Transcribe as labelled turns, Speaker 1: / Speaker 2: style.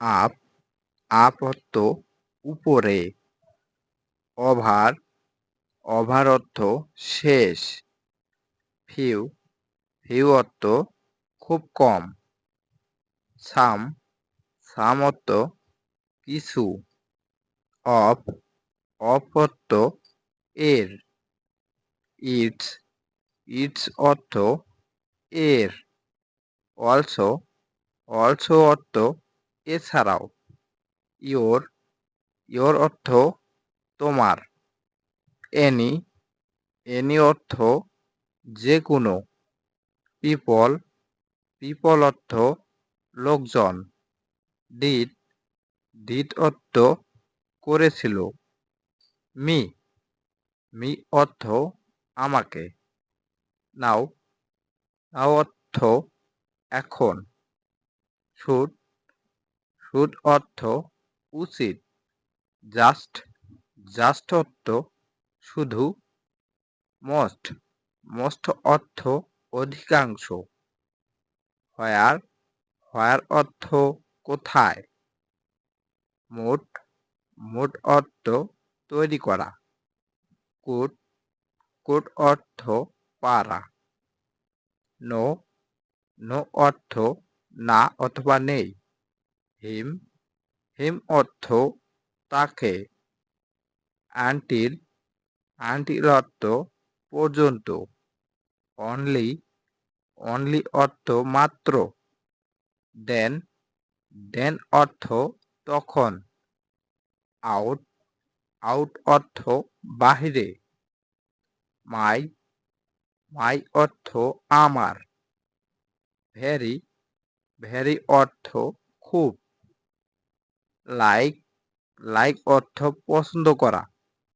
Speaker 1: Up up অর্থ উপরে। Offer offer অর্থ শেষ। ফিউ ফিউ অর্থ খুব কম। সাম সাম অর্থ কিছু। অফ অর্থ এর। ইটস ইটস অর্থ, এর। অলসো অলসো অর্থ এছাড়াও, ইয়োর ইয়োর অর্থ তোমার, এনি এনি অর্থ যে কোনো পিপল পিপল অর্থ লোকজন, ডিড ডিড অর্থ করেছিল, মি মি অর্থ আমাকে, নাও নাও অর্থ এখন, শুড শুড অর্থ উচিত। জাস্ট জাস্ট অর্থ শুধু মোস্ট মোস্ট অর্থ অধিকাংশ। হোয়ার হোয়ার অর্থ কোথায়? মোট মোট অর্থ তৈরি করা। কুট কোট অর্থ পারা। নো নো অর্থ না অথবা নেই। হিম হিম অর্থ তাকে। আন্টিল আন্টিল অর্থ পর্যন্ত। অনলি অনলি অর্থ মাত্র। দেন দেন অর্থ তখন। আউট আউট অর্থ বাহিরে। মাই মাই অর্থ আমার। ভেরি ভেরি অর্থ খুব। লাইক লাইক অর্থ পছন্দ করা।